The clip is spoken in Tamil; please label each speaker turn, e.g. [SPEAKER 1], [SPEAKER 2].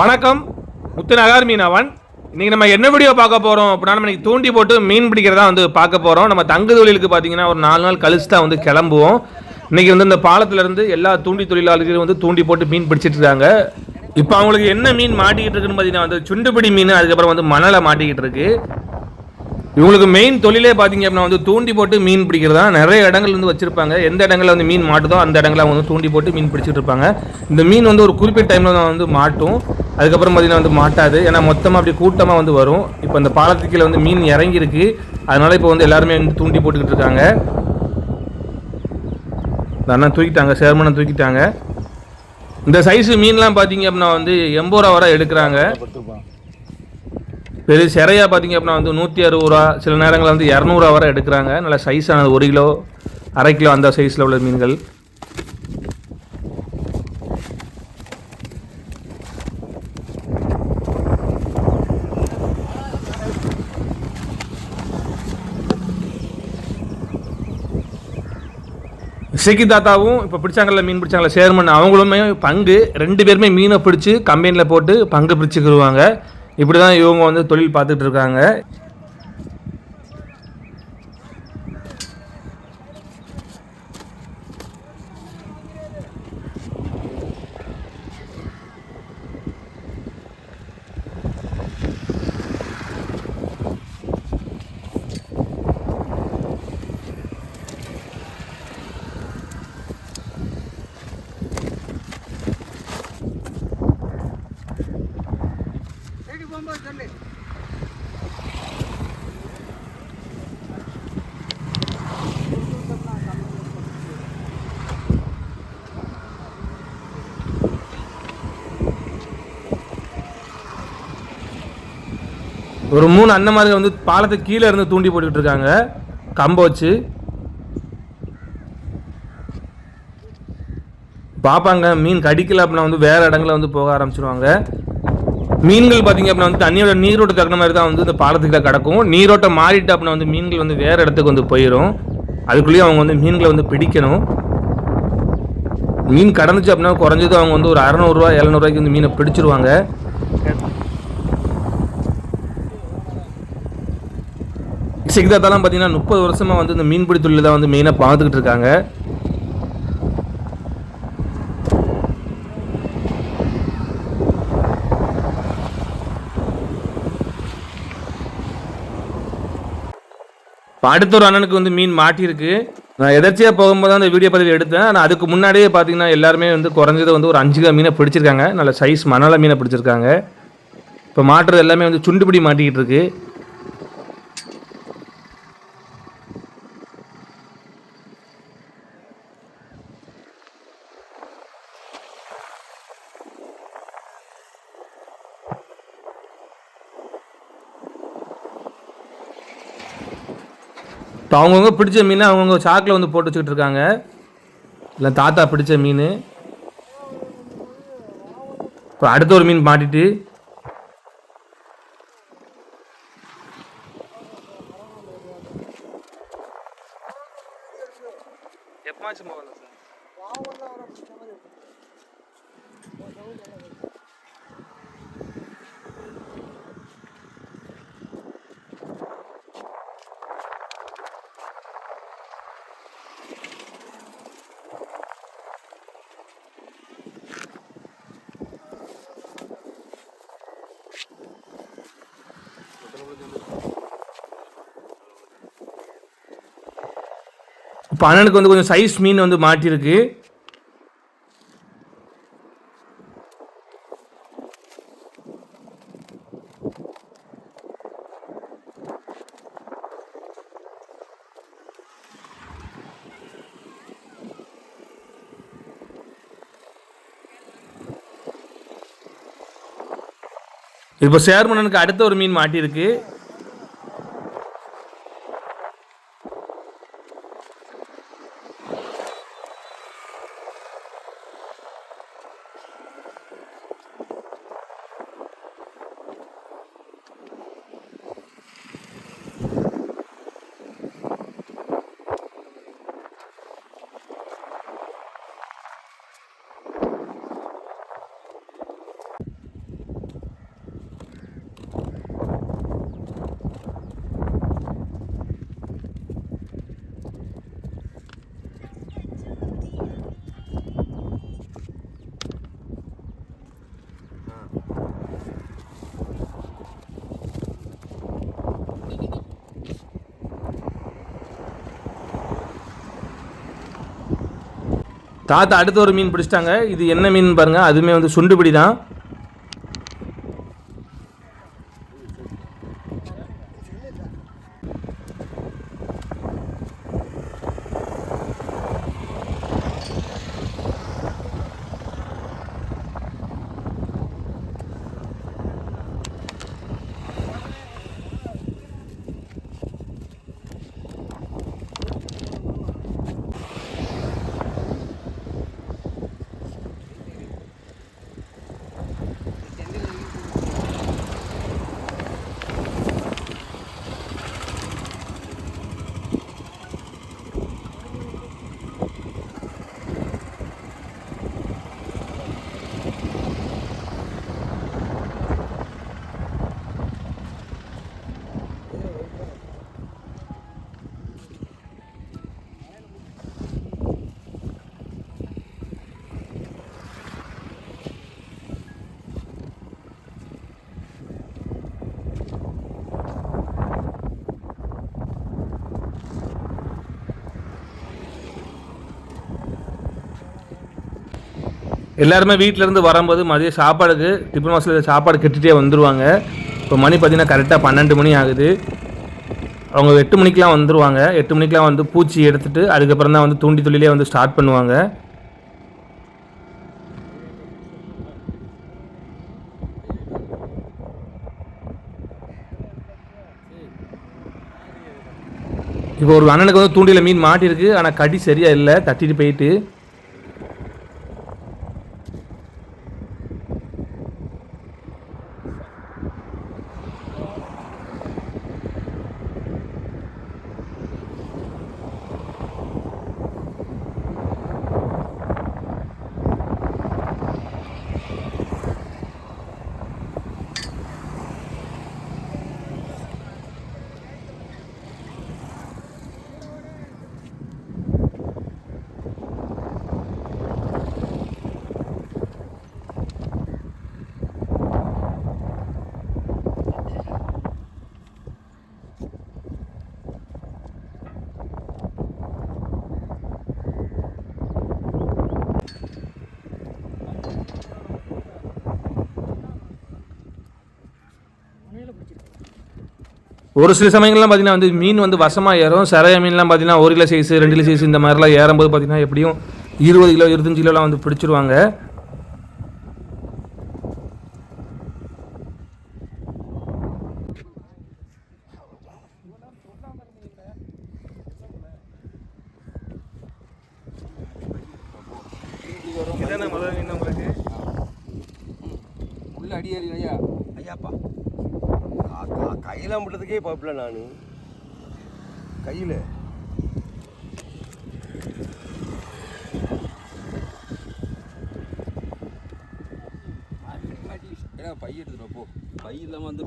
[SPEAKER 1] வணக்கம். முத்துநகர் மீனவன். இன்றைக்கி நம்ம என்ன வீடியோ பார்க்க போகிறோம் அப்படின்னா நம்ம இன்றைக்கி தூண்டி போட்டு மீன் பிடிக்கிறதா வந்து பார்க்க போகிறோம் நம்ம தங்கு தொழிலுக்கு பார்த்தீங்கன்னா ஒரு நாலு நாள் கழிச்சு தான் வந்து கிளம்புவோம். இன்னைக்கு வந்து இந்த பாலத்திலேருந்து எல்லா தூண்டி தொழிலாளர்களும் வந்து தூண்டி போட்டு மீன் பிடிச்சிட்டு இருக்காங்க. இப்போ அவங்களுக்கு என்ன மீன் மாட்டிக்கிட்டு இருக்குன்னு பார்த்தீங்கன்னா வந்து சுண்டுபிடி மீன் அதுக்கப்புறம் வந்து மணலை மாட்டிக்கிட்டு இருக்குது இவங்களுக்கு மெயின் தொழிலே பார்த்தீங்க அப்படின்னா வந்து தூண்டி போட்டு மீன் பிடிக்கிறதா? நிறைய இடங்கள் வந்து வச்சிருப்பாங்க. எந்த இடங்களில் வந்து மீன் மாட்டுதோ அந்த இடங்களில் அவங்க வந்து தூண்டி போட்டு மீன் பிடிச்சிட்டு இருப்பாங்க. இந்த மீன் வந்து ஒரு குறிப்பிட்ட டைமில் தான் வந்து மாட்டும். அதுக்கப்புறம் பார்த்தீங்கன்னா வந்து மாட்டாது. ஏன்னா மொத்தமாக அப்படி கூட்டமாக வந்து வரும். இப்போ இந்த பாலத்துக்கு கீழே வந்து மீன் இறங்கியிருக்கு. அதனால் இப்போ வந்து எல்லாருமே வந்து தூண்டி போட்டுக்கிட்டு இருக்காங்க. இந்த அண்ணன் தூக்கிட்டாங்க. சேர்மனை தூக்கிட்டாங்க. இந்த சைஸு மீன்லாம் பார்த்தீங்க அப்படின்னா வந்து எண்பது ரூபா வரை எடுக்கிறாங்க. பெரிய சிறையாக பார்த்தீங்க அப்படின்னா வந்து நூற்றி அறுபது ரூபா சில நேரங்களில் வந்து இரநூறுவா வரை எடுக்கிறாங்க. நல்ல சைஸானது ஒரு கிலோ அரை கிலோ அந்த சைஸில் உள்ள மீன்கள். இசைக்கு தாத்தாவும் இப்போ பிடிச்சாங்கல்ல மீன் பிடிச்சாங்கல்ல சேர்மன் அவங்களுமே பங்கு ரெண்டு பேருமே மீனை பிடிச்சி கம்பெனியில் போட்டு பங்கு பிடிச்சிக்கிடுவாங்க இப்படி தான் இவங்க வந்து தொழில் பார்த்துட்டு இருக்காங்க. ஒரு மூணு அண்ணன் மாதிரி வந்து பாலத்தை கீழே இருந்து தூண்டி போட்டுக்கிட்டு இருக்காங்க. கம்பை வச்சு. பார்ப்பாங்க மீன் கடிக்கல அப்படின்னா வந்து வேறு இடங்களில் வந்து போக ஆரம்பிச்சிருவாங்க. மீன்கள் பார்த்தீங்க அப்படின்னா வந்து தண்ணியோட நீரோட்ட தகுந்த மாதிரி தான் வந்து இந்த பாலத்துக்கிட்ட கிடக்கும். நீரோட்டம் மாறிட்டு அப்படின்னா வந்து மீன்கள் வந்து வேறு இடத்துக்கு வந்து போயிடும் அதுக்குள்ளேயும் அவங்க வந்து மீன்களை வந்து பிடிக்கணும். மீன் கடந்துச்சு அப்படின்னா குறைஞ்சது அவங்க வந்து ஒரு அறநூறுவா எழுநூறுவாய்க்கு வந்து மீனை பிடிச்சிருவாங்க. சிக்தாத்தாலாம் பார்த்தீங்கன்னா முப்பது வருஷமாக வந்து இந்த மீன்பிடி தொழில் தான் வந்து மெயினாக பார்த்துக்கிட்டு இருக்காங்க. இப்போ அடுத்த ஒரு அண்ணனுக்கு வந்து மீன் மாட்டியிருக்கு. நான் எதர்ச்சியாக போகும்போது தான் அந்த வீடியோ பதிவு எடுத்தேன். ஆனால் அதுக்கு முன்னாடியே பார்த்தீங்கன்னா எல்லாருமே வந்து குறைஞ்சது வந்து ஒரு அஞ்சு கிலோ மீனை பிடிச்சிருக்காங்க. நல்ல சைஸ் மணல மீனை பிடிச்சிருக்காங்க. இப்போ மாட்டுறது எல்லாமே வந்து சுண்டுபிடி மாட்டிக்கிட்டு இருக்கு. இப்போ அவங்கவுங்க பிடிச்ச மீனை அவங்கவுங்க சாக்கில் வந்து போட்டு வச்சுக்கிட்டு இருக்காங்க. இல்லை தாத்தா பிடிச்ச மீன். இப்போ அடுத்த ஒரு மீன் மாட்டிட்டு. எப்பமாச்சும் போகல சார் இப்போ அண்ணனுக்கு வந்து கொஞ்சம் சைஸ் மீன் வந்து மாட்டியிருக்கு இப்போ சேர்மனனுக்கு அடுத்த ஒரு மீன் மாட்டியிருக்கு தாத்தா அடுத்த ஒரு மீன் பிடிச்சிட்டாங்க. இது என்ன மீன் பாருங்க? அதுவுமே வந்து சுண்டுபிடி தான். எல்லாருமே வீட்டிலேருந்து வரும்போது மதியம் சாப்பாடுக்கு டிஃபன் மாசில் சாப்பாடு கெட்டுகிட்டே வந்துடுவாங்க இப்போ மணி பார்த்தீங்கன்னா கரெக்டாக பன்னெண்டு மணி ஆகுது. அவங்க எட்டு மணிக்கெலாம் வந்துடுவாங்க எட்டு மணிக்கெலாம் வந்து பூச்சி எடுத்துட்டு அதுக்கப்புறம் தான் வந்து தூண்டி தொழிலே வந்து ஸ்டார்ட் பண்ணுவாங்க. இப்போ ஒரு அண்ணனுக்கு வந்து தூண்டியில் மீன் மாட்டியிருக்கு ஆனால் கடி சரியாக இல்லை. தட்டிட்டு போயிட்டு ஒரு சில சமயங்கள்லாம் பார்த்தீங்கன்னா வந்து மீன் வந்து வசமாக ஏறும். சரைய மீன்லாம் பார்த்தீங்கன்னா ஒரு கிலோ சைஸ் ரெண்டு கிலோ சைஸ் இந்த மாதிரிலாம் ஏறும்போது பார்த்தீங்கன்னா எப்படியும் இருபது கிலோ இருபத்தஞ்சு கிலோலாம் வந்து பிடிச்சிருவாங்க.
[SPEAKER 2] உள்ள அடியேறி ஐயா.
[SPEAKER 3] ஐயாப்பா. கையில் அம்பிட்டதுக்கே பார்ப்பல நான். கையில்.
[SPEAKER 2] ஏன்னா பை எடுத்துட்டு போ. பை இல்லாமல் வந்து